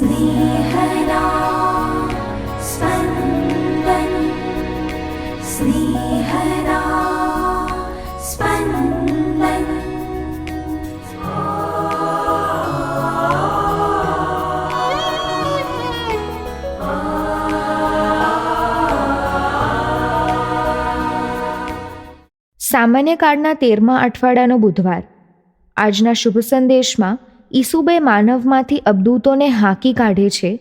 स्नेहदा स्पन्दन् स्नेहदा स्पन्दन् સામાન્ય કાળના તેરમા અઠવાડિયાનો બુધવાર આજના શુભ સંદેશમાં ઈસુબે માનવમાંથી અબદૂતોને હાંકી કાઢે છે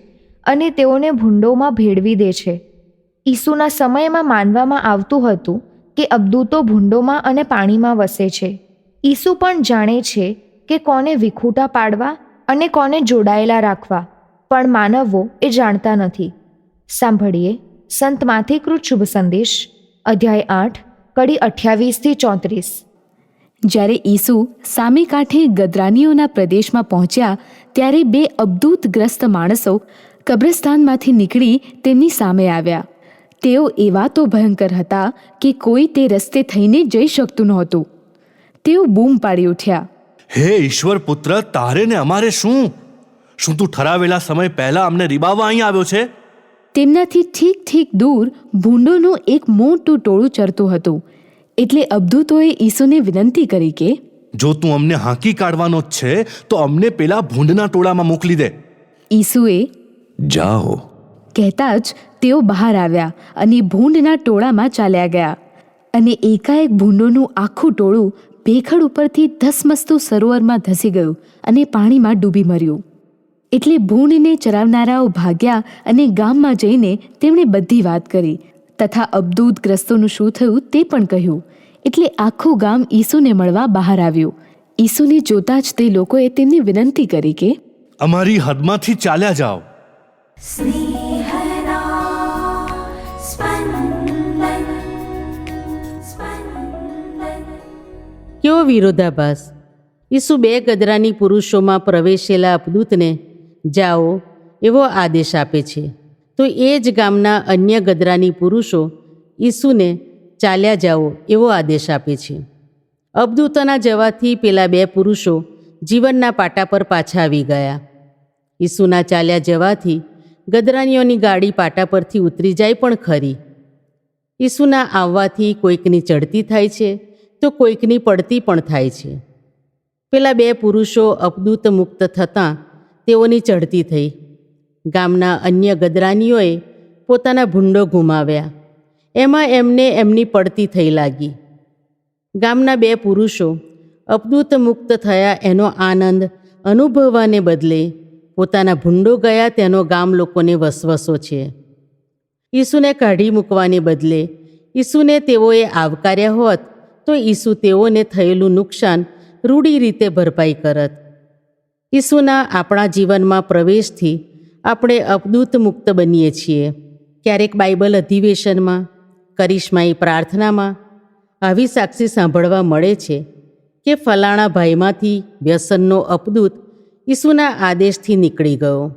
અને તેઓને ભૂંડોમાં ભેળવી દે છે. ઈસુના સમયમાં માનવામાં આવતું હતું કે અબદૂતો ભૂંડોમાં અને પાણીમાં વસે છે. ઈસુ પણ જાણે છે કે કોને વિખૂટા પાડવા અને કોને જોડાયેલા રાખવા, પણ માનવો એ જાણતા નથી. સાંભળીએ સંત માથેકૃત શુભ સંદેશ, અધ્યાય આઠ, કડી અઠ્યાવીસથી ચોત્રીસ. જ્યારે ઈસુ સામે કાંઠે ગદરાનીઓના પ્રદેશમાં પહોંચ્યા ત્યારે બે અબદૂતગ્રસ્ત માણસો કબ્રસ્તાનમાંથી નીકળી તેમની સામે આવ્યા. તેઓ એવા તો ભયંકર હતા કે કોઈ તે રસ્તે થઈને જઈ શકતું નહોતું. તેઓ બૂમ પાડી ઉઠ્યા. હે ઈશ્વર પુત્ર તારે ને અમારે શું? શું તું ઠરાવેલા સમય પહેલા અમને રીબાવવા અહીં આવ્યો છે? તેમનાથી ઠીક ઠીક દૂર ભૂંડોનું એક મોટું ટોળું ચરતું હતું. એટલે અબદૂતોએ ઈસુને વિનંતી કરી કે જો તું અમને હાંકી કાઢવાનો જ છે તો અમને પેલા ભૂંડના ટોળામાં મોકલી દે. ઈસુએ જાઓ. કહેતા જ તેઓ બહાર આવ્યા અને ભૂંડના ટોળામાં ચાલ્યા ગયા. અને એકાએક ભૂંડોનું આખું ટોળું ભેખડ ઉપરથી ધસમસતું સરોવરમાં ધસી ગયું અને પાણીમાં ડૂબી મર્યું. એટલે ભૂંડને ચરાવનારાઓ ભાગ્યા અને ગામમાં જઈને તેમણે બધી વાત કરી તથા અબદૂત ગ્રસ્તોનું શું થયું તે પણ કહ્યું. એટલે આખું ગામ ઈસુને મળવા બહાર આવ્યું. ઈસુને જોતા જ તે લોકોએ તેમની વિનંતી કરી કે અમારી હદમાંથી ચાલ્યા જાઓ. કેવો વિરોધાભાસ ઈસુ બે ગદરાની પુરુષોમાં પ્રવેશેલા અબદૂતને જાઓ એવો આદેશ આપે છે. તો એ જ ગામના અન્ય ગદરાની પુરુષો ઈસુને ચાલ્યા જાઓ એવો આદેશ આપે છે. અબદૂતના જવાથી પેલા બે પુરુષો જીવનના પાટા પર પાછા આવી ગયા. ઈસુના ચાલ્યા જવાથી ગદરાનીઓની ગાડી પાટા પરથી ઉતરી જાય પણ ખરી. ઈસુના આવવાથી કોઈકની ચડતી થાય છે તો કોઈકની પડતી પણ થાય છે. પેલા બે પુરુષો અપદૂત મુક્ત થતાં તેઓની ચડતી થઈ. ગામના અન્ય ગદરાનીઓએ પોતાના ભૂંડો ગુમાવ્યા. એમાં એમને એમની પડતી થઈ લાગી. ગામના બે પુરુષો અપદૂત મુક્ત થયા એનો આનંદ અનુભવવાને બદલે પોતાના ભૂંડો ગયા તેનો ગામ લોકોને વસવસો છે. ઈસુને કાઢી મૂકવાને બદલે ઈસુને તેઓએ આવકાર્યા હોત તો ઈસુ તેઓને થયેલું નુકસાન રૂઢી રીતે ભરપાઈ કરત. ઈસુના આપણા જીવનમાં પ્રવેશથી આપણે અપદૂત મુક્ત બનીએ છીએ. ક્યારેક બાઇબલ અધિવેશનમાં, કરિશ્માઈ પ્રાર્થનામાં, આવી સાક્ષી સાંભળવા મળે છે કે ફલાણા ભાઈમાંથી વ્યસનનો અપદૂત ઈસુના આદેશથી નીકળી ગયો.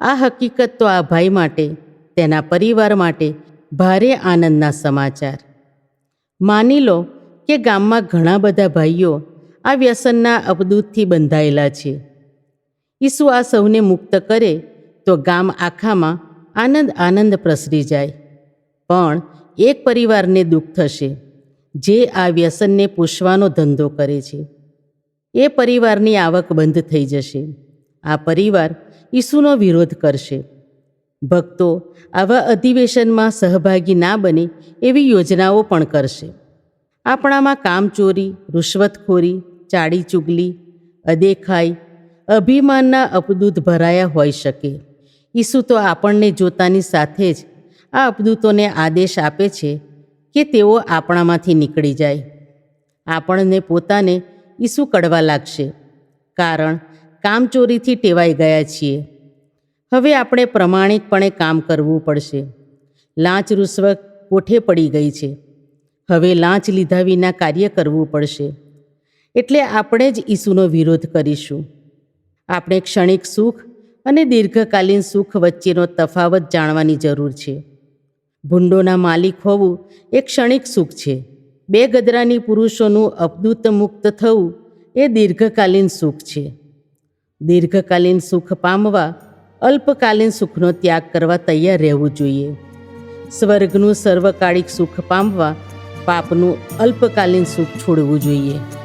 આ હકીકત તો આ ભાઈ માટે, તેના પરિવાર માટે ભારે આનંદના સમાચાર. માની લો કે ગામમાં ઘણા બધા ભાઈઓ આ વ્યસનના અપદૂતથી બંધાયેલા છે. ઈસુ આ સૌને મુક્ત કરે તો ગામ આખામાં આનંદ આનંદ પ્રસરી જાય. પણ એક પરિવારને દુઃખ થશે જે આ વ્યસનને પોષવાનો ધંધો કરે છે. એ પરિવારની આવક બંધ થઈ જશે. આ પરિવાર ઈસુનો વિરોધ કરશે. ભક્તો આવા અધિવેશનમાં સહભાગી ના બને એવી યોજનાઓ પણ કરશે. આપણામાં કામચોરી, રૂશ્વતખોરી ચાડી ચુગલી અદેખાઈ અભિમાનના અપદૂત ભરાયા હોઈ શકે. ઈસુ તો આપણને જોતાની સાથે જ આ અપદૂતોને આદેશ આપે છે કે તેઓ આપણામાંથી નીકળી જાય. આપણને પોતાને ઈસુ કડવા લાગશે, કારણ કામચોરીથી ટેવાઈ ગયા છીએ. હવે આપણે પ્રમાણિકપણે કામ કરવું પડશે. લાંચ રૂશ્વત કોઠે પડી ગઈ છે. હવે લાંચ લીધા વિના કાર્ય કરવું પડશે. એટલે આપણે જ ઈસુનો વિરોધ કરીશું. આપણે ક્ષણિક સુખ અને દીર્ઘકાલીન સુખ વચ્ચેનો તફાવત જાણવાની જરૂર છે. ભૂંડોના માલિક હોવું એ ક્ષણિક સુખ છે. બે ગદરાની પુરુષોનું અપદૂત મુક્ત થવું એ દીર્ઘકાલીન સુખ છે. દીર્ઘકાલીન સુખ પામવા, અલ્પકાલીન સુખનો ત્યાગ કરવા તૈયાર રહેવું જોઈએ. સ્વર્ગનું સર્વકાળિક સુખ પામવા પાપનું અલ્પકાલીન સુખ છોડવું જોઈએ.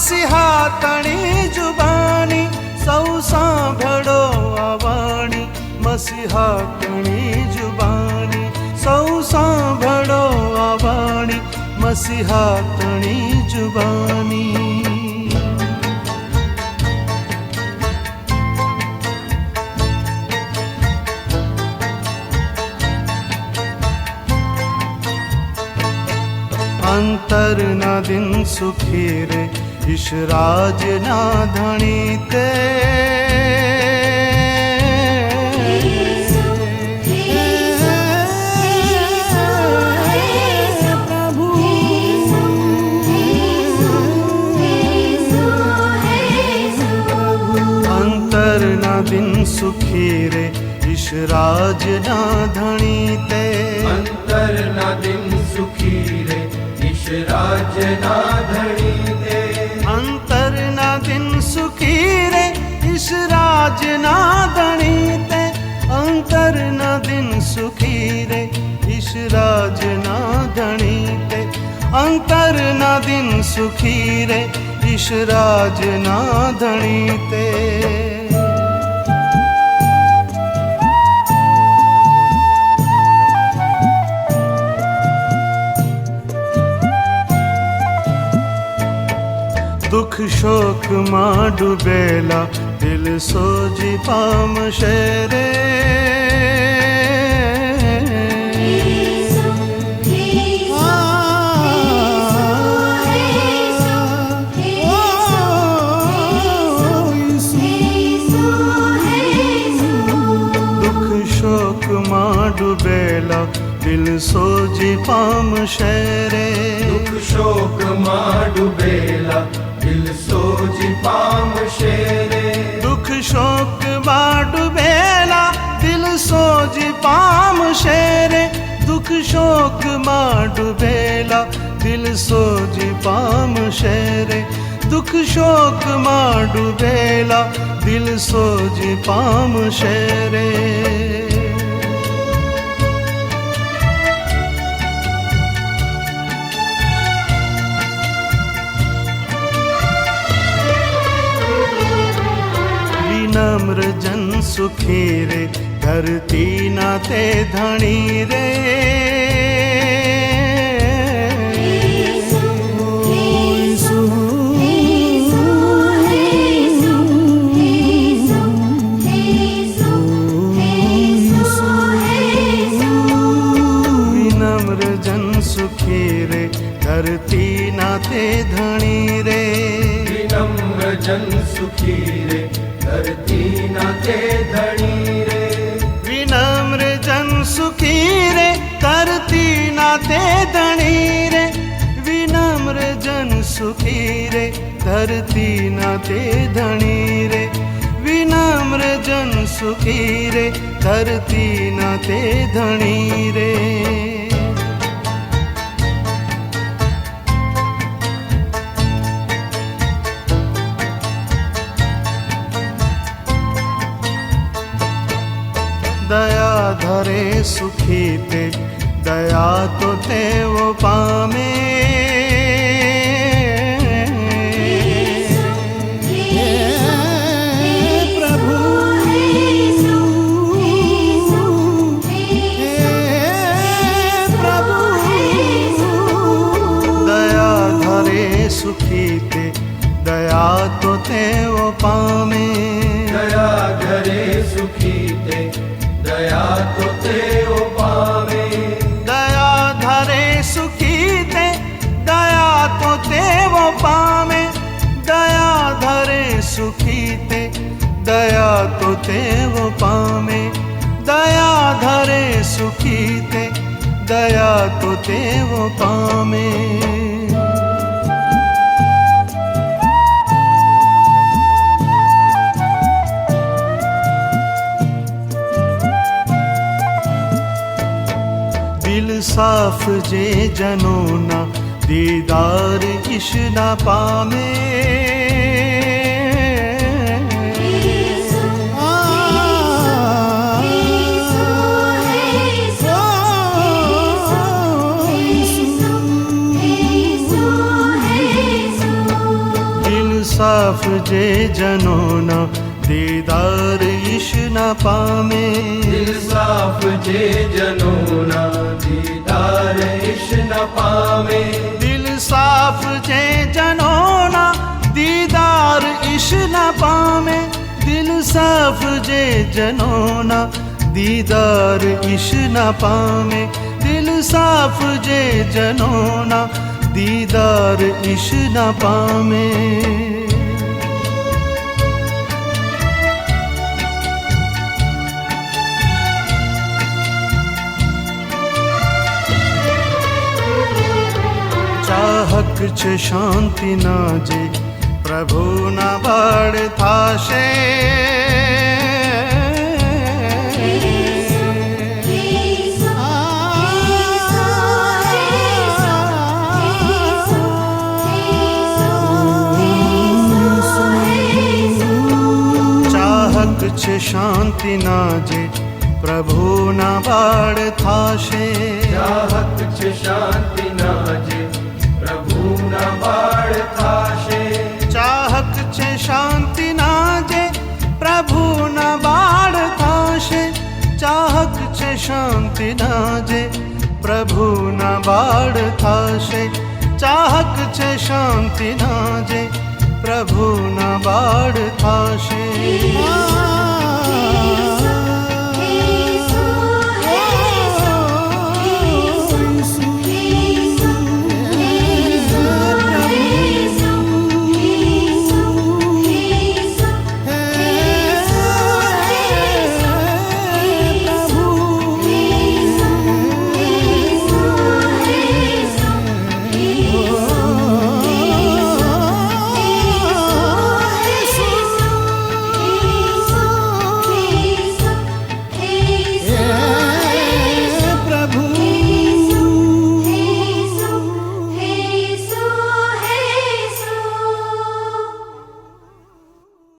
મસીહા તણી જુબાની સૌ સાંભળો અવાણી મસીહા તણી જુબાની સૌ સાંભળો અવાણી મસીહા તણી જુબાની અંતરના દિન સુખી રે ઈશરાજના ધણી તે. દિન સુખી રે ઈશરાજના ધણી તે. અંતરના દિન સુખી રે ઈશરાજના ધણી ઈશરાજના ધણી તે અંતરના દિન સુખી રે ઈશરાજના ધણી તે અંતરના દિન સુખી રે ઈશરાજના ધણી તે દુઃખ શોકમાં ડૂબેલા દિલ સોજી પામશે રે ડૂબેલા દિલ સોજી પામશે રે દુઃખ શોકમાં ડૂબેલા દિલ સોજી પામશે ડૂબેલા દિલ સોજી પામશે રે દુઃખ શોક ડૂબેલા દિલ સોજી પામશે રે વિનમ્ર જન સુખી રે ધરતી ના તે ધણી રે સુખી રે ધરતી ના તે ધણી રે. વિનમ્ર જન સુખી રે ધરતી ના તે ધણી રે. દયા ધરે સુખી તે, દયા તો તેઓ તેઓ પામે. દયા ધરે સુખી તે દયા તો તેવો પામે. સાફ જે જનોના, દીદાર ઈશ ના પામે. જે જનોના દીદાર ઈશ ના પામે. દિલ સાફ જે જનોના દીદાર ઈશ ન પામે. દિલ સાફ જે જનોના દીદાર ઈશ ના પામે. દિલ સાફ જે જનોના દીદાર ઈશ ના પામે. દિલ સાફ જે જનોના દીદાર ઈશ ના પામે. ચાહક છે શાંતિના જે પ્રભુના બળ થાશે ચાહક છે શાંતિના જે પ્રભુના બળ થાશે ચાહક છે શાંતિના જે બાળ થાશે ચાહક છે શાંતિના જે પ્રભુના બાળ થાશે ચાહક છે શાંતિના જે પ્રભુના બાળ થાશે ચાહક છે શાંતિના જે પ્રભુના બાળ થાશે